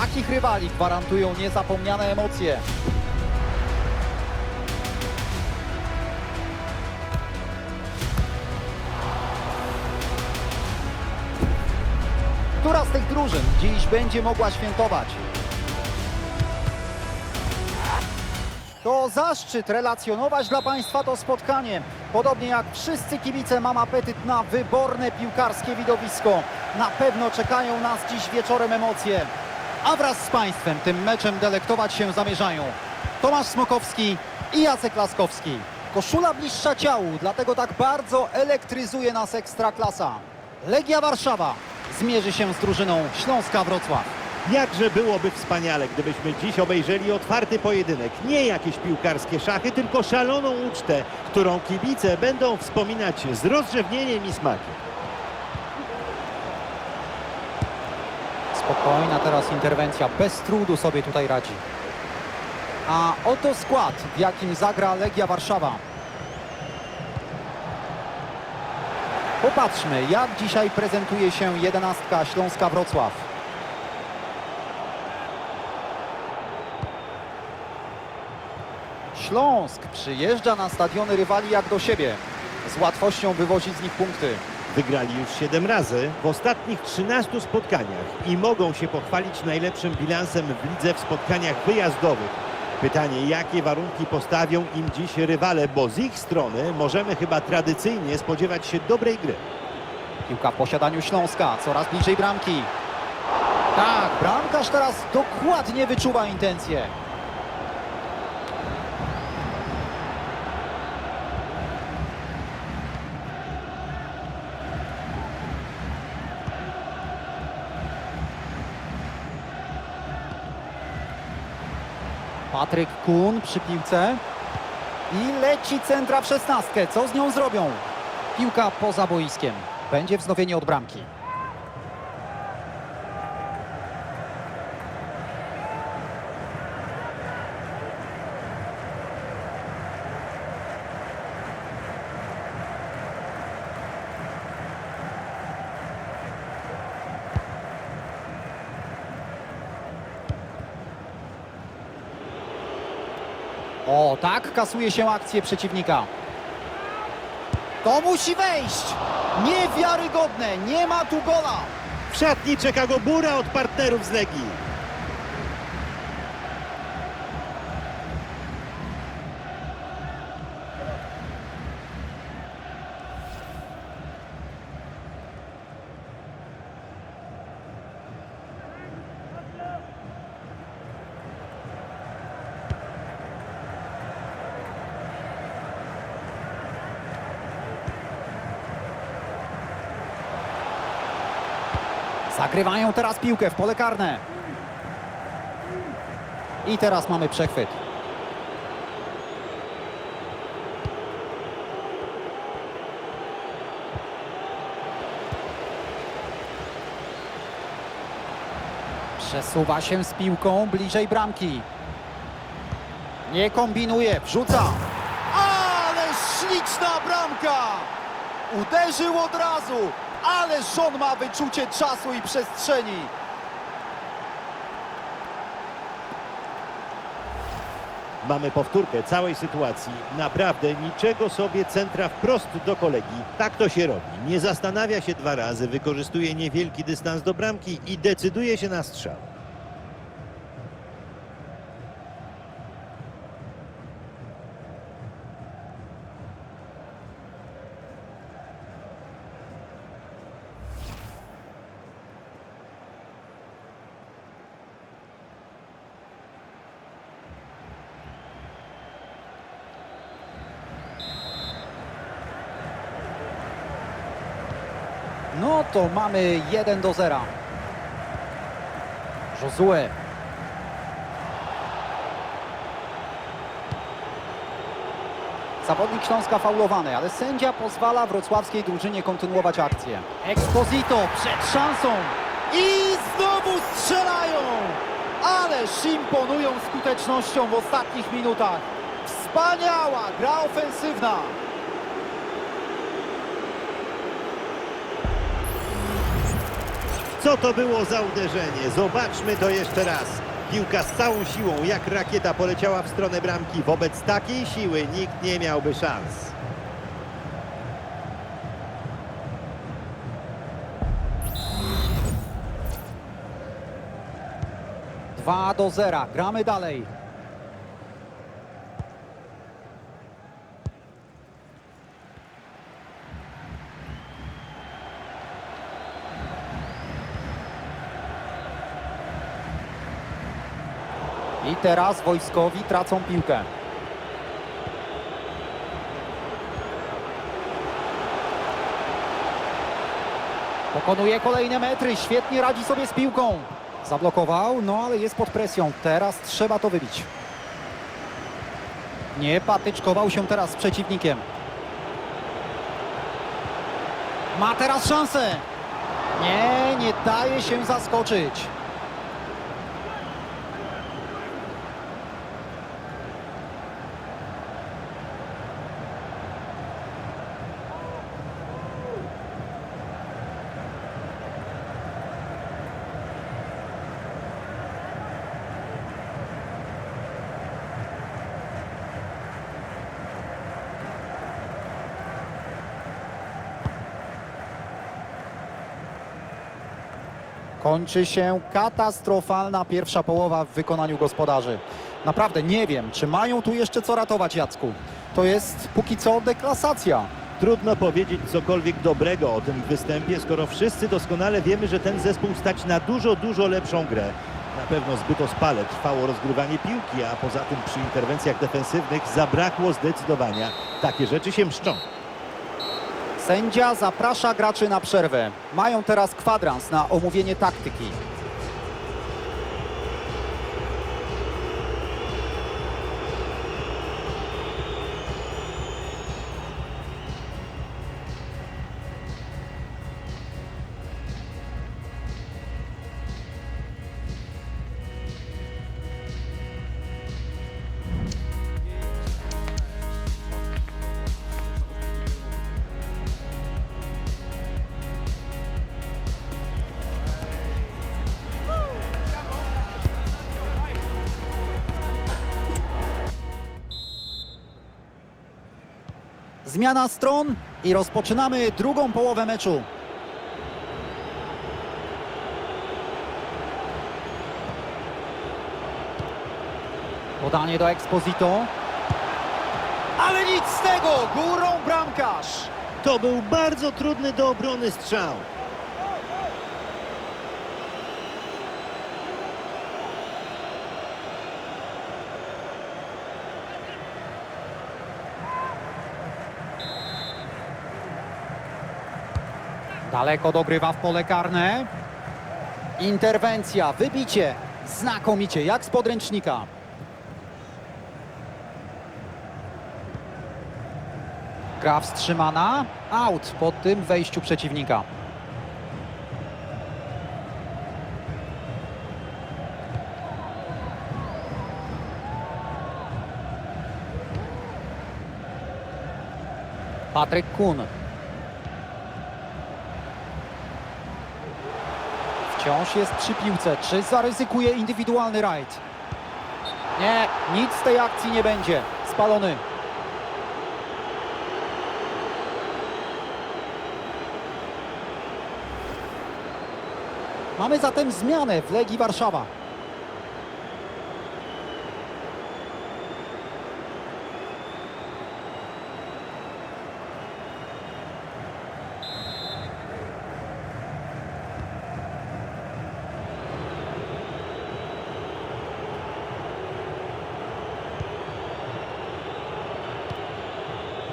takich rywali gwarantują niezapomniane emocje. Która z tych drużyn dziś będzie mogła świętować? To zaszczyt relacjonować dla Państwa to spotkanie. Podobnie jak wszyscy kibice mam apetyt na wyborne piłkarskie widowisko. Na pewno czekają nas dziś wieczorem emocje. A wraz z Państwem tym meczem delektować się zamierzają Tomasz Smokowski i Jacek Laskowski. Koszula bliższa ciału, dlatego tak bardzo elektryzuje nas Ekstraklasa. Legia Warszawa zmierzy się z drużyną Śląska Wrocław. Jakże byłoby wspaniale, gdybyśmy dziś obejrzeli otwarty pojedynek. Nie jakieś piłkarskie szachy, tylko szaloną ucztę, którą kibice będą wspominać z rozrzewnieniem i smakiem. Spokojna teraz interwencja, bez trudu sobie tutaj radzi. A oto skład, w jakim zagra Legia Warszawa. Popatrzmy, jak dzisiaj prezentuje się jedenastka Śląska Wrocław. Śląsk przyjeżdża na stadiony rywali jak do siebie. Z łatwością wywozi z nich punkty. Wygrali już 7 razy w ostatnich 13 spotkaniach i mogą się pochwalić najlepszym bilansem w lidze w spotkaniach wyjazdowych. Pytanie, jakie warunki postawią im dziś rywale, bo z ich strony możemy chyba tradycyjnie spodziewać się dobrej gry. Piłka w posiadaniu Śląska, coraz bliżej bramki. Tak, bramkarz teraz dokładnie wyczuwa intencje. Patryk Kun przy piłce. I leci centra w szesnastkę. Co z nią zrobią? Piłka poza boiskiem. Będzie wznowienie od bramki. O, tak kasuje się akcję przeciwnika. To musi wejść! Niewiarygodne, nie ma tu gola! W szatni czeka go bura od partnerów z Legii. Zagrywają teraz piłkę w pole karne. I teraz mamy przechwyt. Przesuwa się z piłką bliżej bramki. Nie kombinuje, wrzuca. Ale śliczna bramka! Uderzył od razu, ale on ma wyczucie czasu i przestrzeni. Mamy powtórkę całej sytuacji. Naprawdę niczego sobie centra wprost do kolegi. Tak to się robi. Nie zastanawia się dwa razy, wykorzystuje niewielki dystans do bramki i decyduje się na strzał. No to mamy 1 do 0. Josue. Zawodnik Śląska faulowany, ale sędzia pozwala wrocławskiej drużynie kontynuować akcję. Exposito przed szansą i znowu strzelają! Ależ imponują skutecznością w ostatnich minutach. Wspaniała gra ofensywna. Co to było za uderzenie? Zobaczmy to jeszcze raz. Piłka z całą siłą, jak rakieta poleciała w stronę bramki. Wobec takiej siły nikt nie miałby szans. 2 do 0. Gramy dalej. Teraz wojskowi tracą piłkę. Pokonuje kolejne metry, świetnie radzi sobie z piłką. Zablokował, no ale jest pod presją. Teraz trzeba to wybić. Nie patyczkował się teraz z przeciwnikiem. Ma teraz szansę. Nie, nie daje się zaskoczyć. Kończy się katastrofalna pierwsza połowa w wykonaniu gospodarzy. Naprawdę nie wiem, czy mają tu jeszcze co ratować Jacku. To jest póki co deklasacja. Trudno powiedzieć cokolwiek dobrego o tym występie, skoro wszyscy doskonale wiemy, że ten zespół stać na dużo, dużo lepszą grę. Na pewno zbyt ospale trwało rozgrywanie piłki, a poza tym przy interwencjach defensywnych zabrakło zdecydowania. Takie rzeczy się mszczą. Sędzia zaprasza graczy na przerwę. Mają teraz kwadrans na omówienie taktyki. Zmiana stron i rozpoczynamy drugą połowę meczu. Podanie do Exposito. Ale nic z tego! Górą bramkarz! To był bardzo trudny do obrony strzał. Daleko dogrywa w pole karne. Interwencja, wybicie. Znakomicie, jak z podręcznika. Gra wstrzymana. Out po tym wejściu przeciwnika. Patryk Kun. Wciąż jest przy piłce. Czy zaryzykuje indywidualny rajd? Nie, nic z tej akcji nie będzie. Spalony. Mamy zatem zmianę w Legii Warszawa.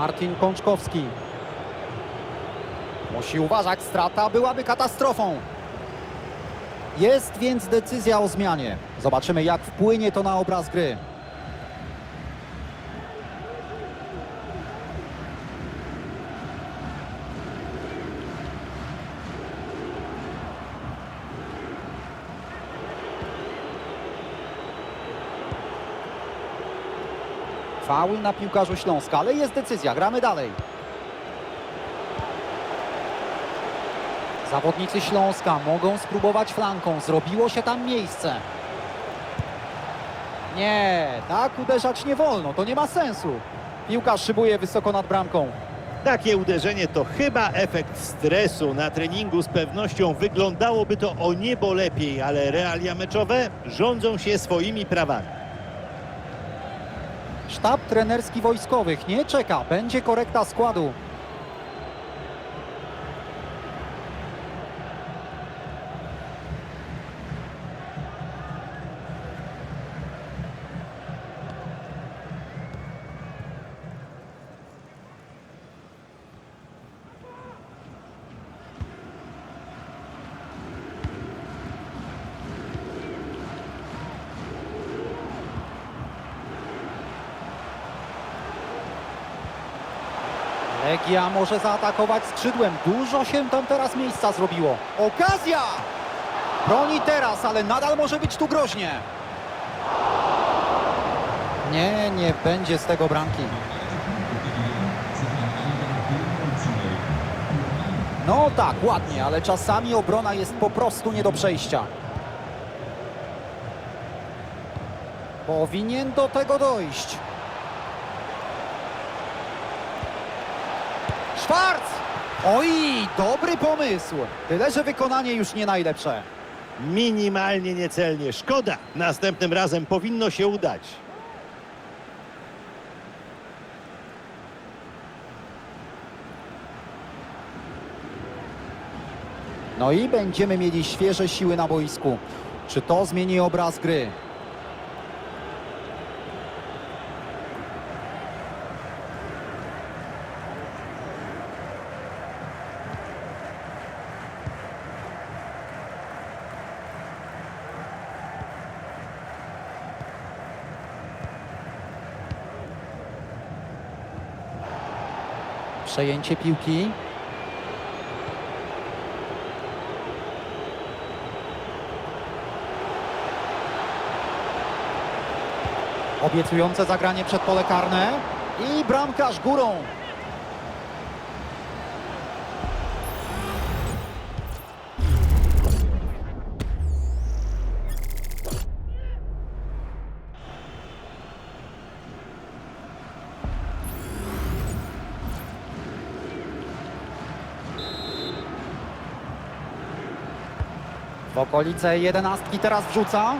Martin Kączkowski. Musi uważać, strata byłaby katastrofą. Jest więc decyzja o zmianie. Zobaczymy, jak wpłynie to na obraz gry. Faul na piłkarzu Śląska, ale jest decyzja. Gramy dalej. Zawodnicy Śląska mogą spróbować flanką. Zrobiło się tam miejsce. Nie, tak uderzać nie wolno. To nie ma sensu. Piłka szybuje wysoko nad bramką. Takie uderzenie to chyba efekt stresu. Na treningu z pewnością wyglądałoby to o niebo lepiej, ale realia meczowe rządzą się swoimi prawami. Sztab trenerski wojskowych nie czeka. Będzie korekta składu. Może zaatakować skrzydłem. Dużo się tam teraz miejsca zrobiło. Okazja! Broni teraz, ale nadal może być tu groźnie. Nie, nie będzie z tego bramki. No tak, ładnie, ale czasami obrona jest po prostu nie do przejścia. Powinien do tego dojść. Szwarc! Oj, dobry pomysł. Tyle, że wykonanie już nie najlepsze. Minimalnie niecelnie. Szkoda. Następnym razem powinno się udać. No i będziemy mieli świeże siły na boisku. Czy to zmieni obraz gry? Przejęcie piłki. Obiecujące zagranie przed pole karne i bramkarz górą. W okolice jedenastki teraz wrzuca.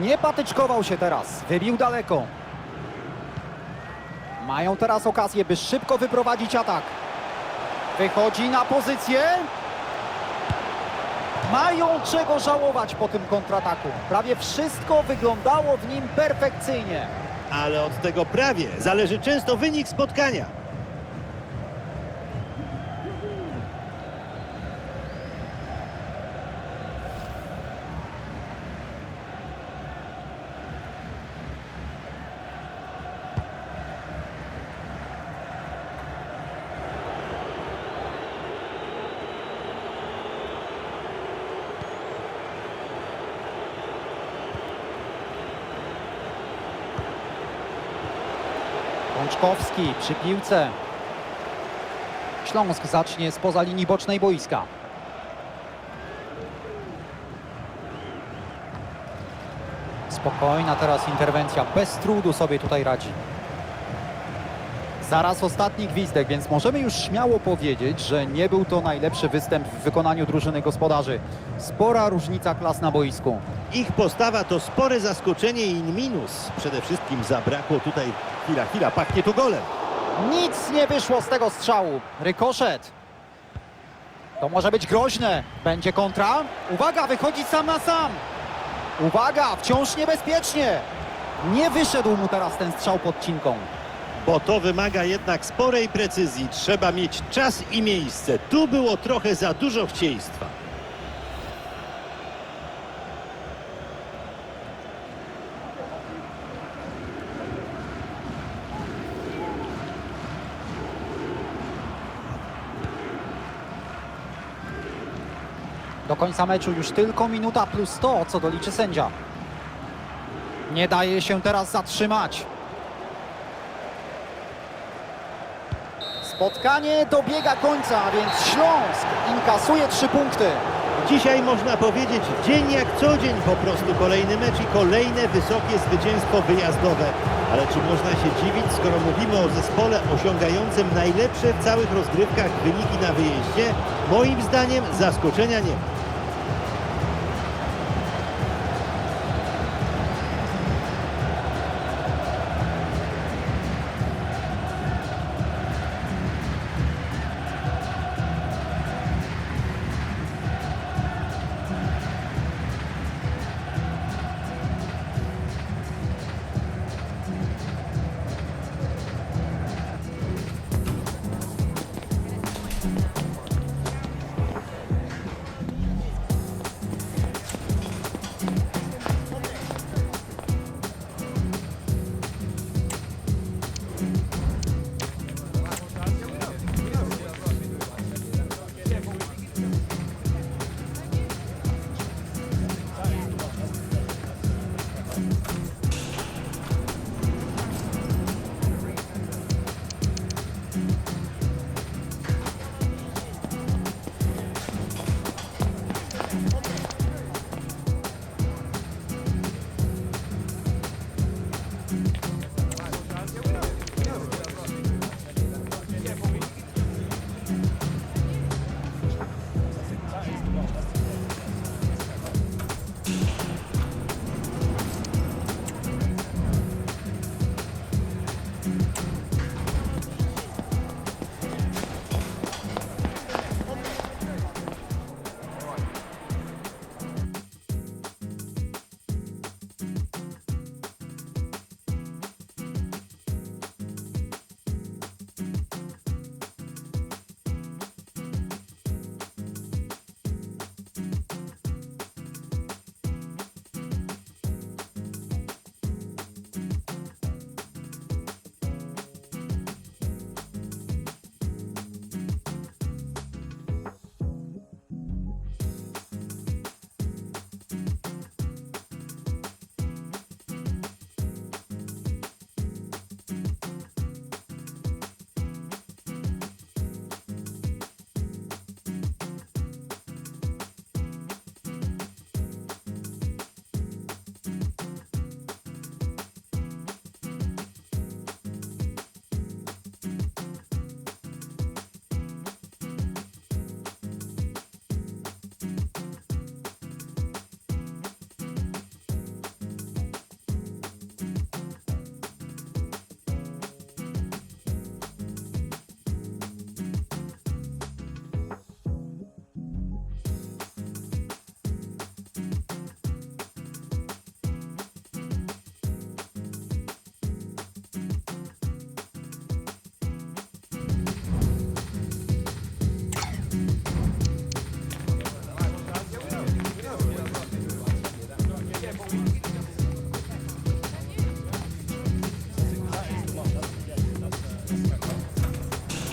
Nie patyczkował się teraz, wybił daleko. Mają teraz okazję, by szybko wyprowadzić atak. Wychodzi na pozycję. Mają czego żałować po tym kontrataku. Prawie wszystko wyglądało w nim perfekcyjnie. Ale od tego prawie zależy często wynik spotkania. Łączkowski przy piłce. Śląsk zacznie spoza linii bocznej boiska. Spokojna teraz interwencja, bez trudu sobie tutaj radzi. Zaraz ostatni gwizdek, więc możemy już śmiało powiedzieć, że nie był to najlepszy występ w wykonaniu drużyny gospodarzy. Spora różnica klas na boisku. Ich postawa to spore zaskoczenie i minus. Przede wszystkim zabrakło tutaj chwila, chwila, pachnie tu golem. Nic nie wyszło z tego strzału. Rykoszet. To może być groźne. Będzie kontra. Uwaga, wychodzi sam na sam. Uwaga, wciąż niebezpiecznie. Nie wyszedł mu teraz ten strzał pod cinką. Bo to wymaga jednak sporej precyzji. Trzeba mieć czas i miejsce. Tu było trochę za dużo chcieństwa. Do końca meczu już tylko minuta plus to, co doliczy sędzia. Nie daje się teraz zatrzymać. Spotkanie dobiega końca, więc Śląsk inkasuje trzy punkty. Dzisiaj można powiedzieć dzień jak co dzień po prostu kolejny mecz i kolejne wysokie zwycięstwo wyjazdowe. Ale czy można się dziwić, skoro mówimy o zespole osiągającym najlepsze w całych rozgrywkach wyniki na wyjeździe? Moim zdaniem zaskoczenia nie ma.